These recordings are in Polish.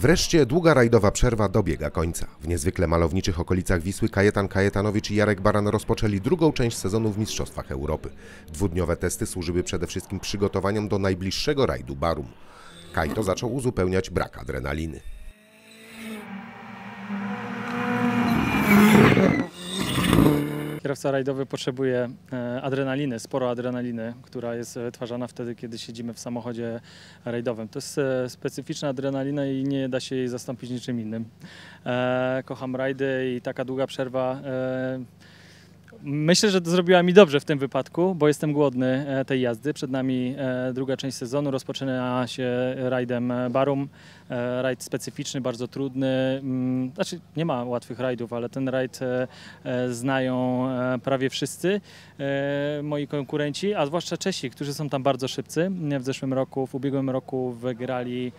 Wreszcie długa rajdowa przerwa dobiega końca. W niezwykle malowniczych okolicach Wisły Kajetan Kajetanowicz i Jarek Baran rozpoczęli drugą część sezonu w Mistrzostwach Europy. Dwudniowe testy służyły przede wszystkim przygotowaniom do najbliższego rajdu Barum. Kajto zaczął uzupełniać brak adrenaliny. Kierowca rajdowy potrzebuje e, adrenaliny, sporo adrenaliny, która jest wytwarzana wtedy, kiedy siedzimy w samochodzie rajdowym. To jest e, specyficzna adrenalina i nie da się jej zastąpić niczym innym. E, kocham rajdy i taka długa przerwa Myślę, że zrobiła mi dobrze w tym wypadku, bo jestem głodny e, tej jazdy. Przed nami e, druga część sezonu. Rozpoczyna się rajdem Barum. E, rajd specyficzny, bardzo trudny. Mm, znaczy, nie ma łatwych rajdów, ale ten rajd znają prawie wszyscy moi konkurenci, a zwłaszcza Czesi, którzy są tam bardzo szybcy. W zeszłym roku, w ubiegłym roku wygrali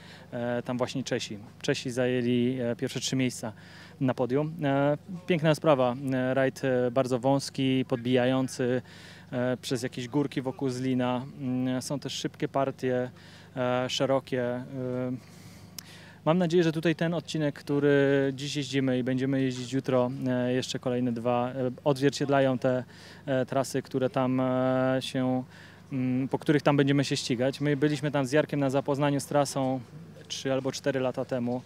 tam właśnie Czesi. Czesi zajęli pierwsze trzy miejsca na podium. E, piękna sprawa, e, rajd e, bardzo wąski, podbijający przez jakieś górki wokół Zlina. Mm, są też szybkie partie, szerokie. Mam nadzieję, że tutaj ten odcinek, który dziś jeździmy i będziemy jeździć jutro, jeszcze kolejne dwa, odzwierciedlają te trasy, które tam się, mm, po których tam będziemy się ścigać. My byliśmy tam z Jarkiem na zapoznaniu z trasą 3 albo 4 lata temu.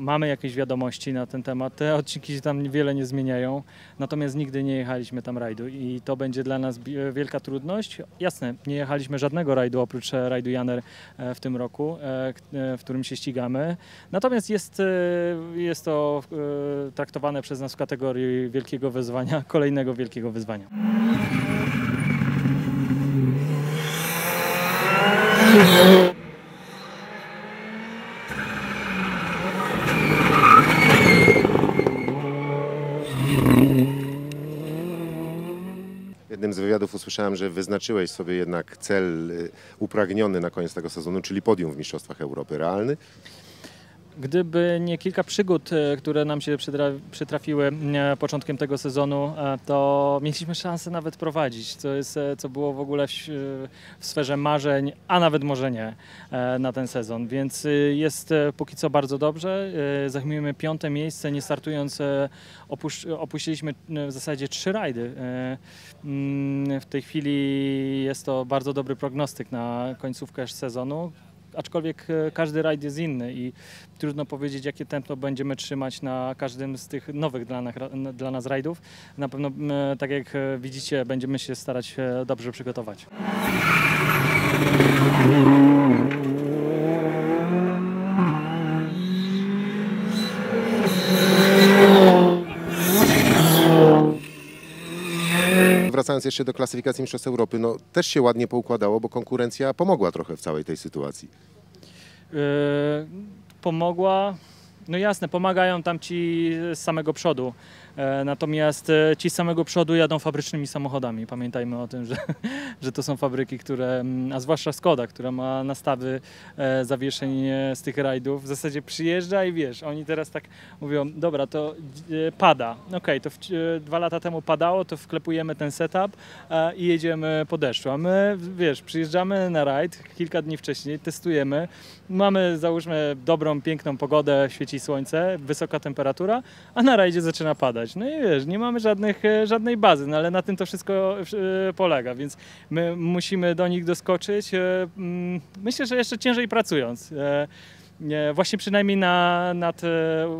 Mamy jakieś wiadomości na ten temat. Te odcinki się tam wiele nie zmieniają, natomiast nigdy nie jechaliśmy tam rajdu i to będzie dla nas wielka trudność. Jasne, nie jechaliśmy żadnego rajdu oprócz e, rajdu Janer e, w tym roku, e, w którym się ścigamy. Natomiast jest, jest to traktowane przez nas w kategorii wielkiego wyzwania, kolejnego wielkiego wyzwania. Z wywiadów usłyszałem, że wyznaczyłeś sobie jednak cel y, upragniony na koniec tego sezonu, czyli podium w Mistrzostwach Europy. Realny? Gdyby nie kilka przygód, e, które nam się przytrafiły e, początkiem tego sezonu, e, to mieliśmy szansę nawet prowadzić, co, jest, co było w ogóle w, w sferze marzeń, a nawet może nie na ten sezon. Więc jest póki co bardzo dobrze. Zajmujemy piąte miejsce, nie startując opuściliśmy w zasadzie trzy rajdy. Mm, w tej chwili jest to bardzo dobry prognostyk na końcówkę sezonu aczkolwiek e, każdy rajd jest inny i trudno powiedzieć, jakie tempo będziemy trzymać na każdym z tych nowych dla nas, dla nas rajdów. Na pewno, tak jak e, widzicie, będziemy się starać e, dobrze przygotować. Wracając jeszcze do klasyfikacji Mistrzostw Europy, no też się ładnie poukładało, bo konkurencja pomogła trochę w całej tej sytuacji. Yy, pomogła. No jasne, pomagają tam ci z samego przodu. E, natomiast e, ci z samego przodu jadą fabrycznymi samochodami. Pamiętajmy o tym, że, że to są fabryki, które, a zwłaszcza Skoda, która ma nastawy e, zawieszeń z tych rajdów, w zasadzie przyjeżdża i wiesz, oni teraz tak mówią, dobra, to pada. Okej, okay, to w, dwa lata temu padało, to wklepujemy ten setup i jedziemy po deszczu. A my, wiesz, przyjeżdżamy na rajd kilka dni wcześniej, testujemy, mamy załóżmy dobrą, piękną pogodę, świeci słońce, wysoka temperatura, a na rajdzie zaczyna padać. No i wiesz, nie mamy żadnych, e, żadnej bazy, no ale na tym to wszystko e, polega, więc my musimy do nich doskoczyć. E, mm, myślę, że jeszcze ciężej pracując. Właśnie przynajmniej na, nad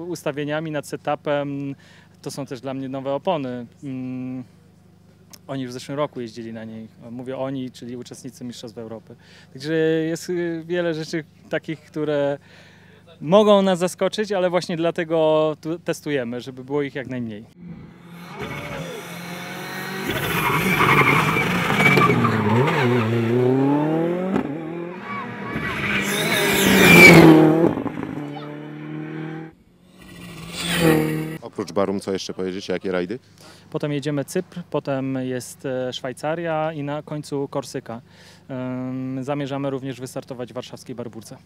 ustawieniami, nad setupem. To są też dla mnie nowe opony. Mm, oni w zeszłym roku jeździli na niej. Mówię oni, czyli uczestnicy Mistrzostw Europy. Także jest wiele rzeczy takich, które mogą nas zaskoczyć, ale właśnie dlatego testujemy, żeby było ich jak najmniej. Oprócz Barum, co jeszcze pojedziecie? Jakie rajdy? Potem jedziemy Cypr, potem jest e, Szwajcaria i na końcu Korsyka. Zamierzamy również wystartować w warszawskiej Barburce.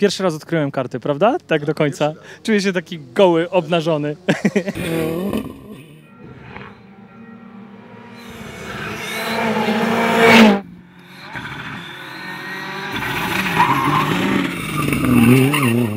Pierwszy raz odkryłem karty, prawda? Tak do końca. Czuję się taki goły, obnażony.